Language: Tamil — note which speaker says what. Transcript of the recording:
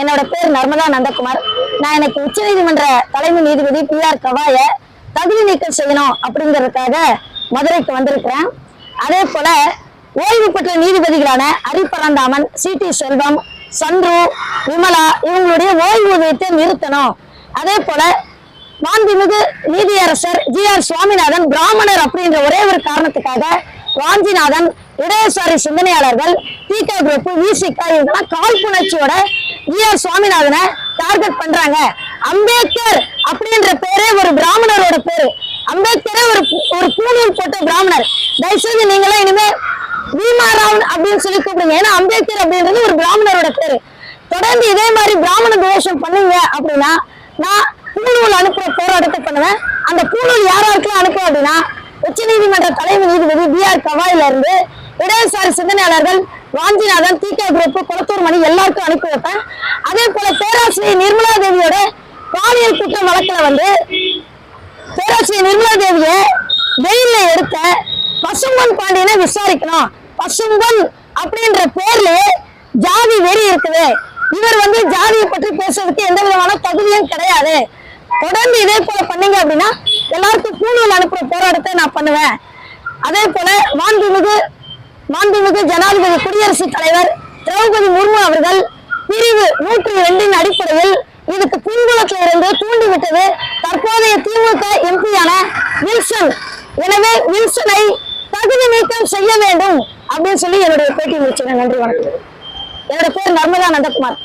Speaker 1: என்னோட பேர் நர்மதா நந்தகுமார். நான் எனக்கு உச்சநீதிமன்ற தலைமை நீதிபதி பி ஆர் கவாய தகுதி நீக்கம் செய்யணும் அப்படிங்கறதுக்காக மதுரைக்கு வந்திருக்கிறேன். அதே போல ஓய்வு பெற்ற நீதிபதிகளான அரிபரந்தாமன் சி டி செல்வம் சந்துரு விமலா இவங்களுடைய ஓய்வூதியத்தை நிறுத்தணும். அதே போல மாண்புமிகு நீதியரசர் ஜி ஆர் சுவாமிநாதன் பிராமணர் அப்படின்ற ஒரே ஒரு காரணத்துக்காக வாஞ்சிநாதன் இடதுசாரி சிந்தனையாளர்கள் தீகா குரூப் விசிகா இவங்கெல்லாம் காழ்ப்புணர்ச்சியோட ஜி ஆர் சுவாமிநாதனை டார்கெட் பண்றாங்க. அம்பேத்கர் அப்படின்ற பேரே ஒரு பிராமணரோட பேரு. அம்பேத்கரே ஒரு ஒரு பூணூல் போட்ட பிராமணர். தயவுசெய்து நீங்களே இனிமே பீமாராவ் அப்படின்னு சொல்லி கூப்பிடுங்க. ஏன்னா அம்பேத்கர் அப்படின்றது ஒரு பிராமணரோட பேரு. தொடர்ந்து இதே மாதிரி பிராமண துவேஷம் பண்ணுங்க அப்படின்னா நான் பூணூல் அனுப்புற போராட்டத்தை பண்ணுவேன். அந்த பூணூல் யாராருக்கெல்லாம் அனுப்புவேன் அப்படின்னா உச்சநீதிமன்ற தலைமை நீதிபதி பி ஆர் கவாயில இருந்து இடதுசாரி சிந்தனையாளர்கள் வாஞ்சிநாதன் தீகா குரூப் குளத்தூர் மணி எல்லாருக்கும் அனுப்பி வைப்பேன். அதே போல பேராசிரியர் நிர்மலா தேவியோட பாலியல் குற்றம் வழக்கில் வந்து பேராசிரியர் நிர்மலா தேவியை வெயிலில் எடுத்த பசும்பன் பாண்டியனை விசாரிக்கணும். பசும்பன் அப்படின்ற பேர்ல ஜாதி வெறி இருக்குது. இவர் வந்து ஜாதியை பற்றி பேசுறதுக்கு எந்த விதமான தகுதியும் கிடையாது. தொடர்ந்து இதே போல பண்ணீங்க அப்படின்னா எல்லாருக்கும் பூணூல் அனுப்புற போராட்டத்தை நான் பண்ணுவேன். அதே போல மாண்புமிகு மாண்புமிகு ஜனாதிபதி குடியரசுத் தலைவர் திரௌபதி முர்மு அவர்கள் பிரிவு நூற்றி ரெண்டின் அடிப்படையில் இதுக்கு பின்புலத்தில் இருந்து தூண்டிவிட்டது தற்போதைய திமுக எம்பியான வில்சன். எனவே வில்சனை தகுதி நீக்கம் செய்ய வேண்டும் அப்படின்னு சொல்லி என்னுடைய பேட்டி முடிச்சுக்கிறேன் நன்றி வணக்கம். என்னோட பேர் நர்மதா நந்தகுமார்.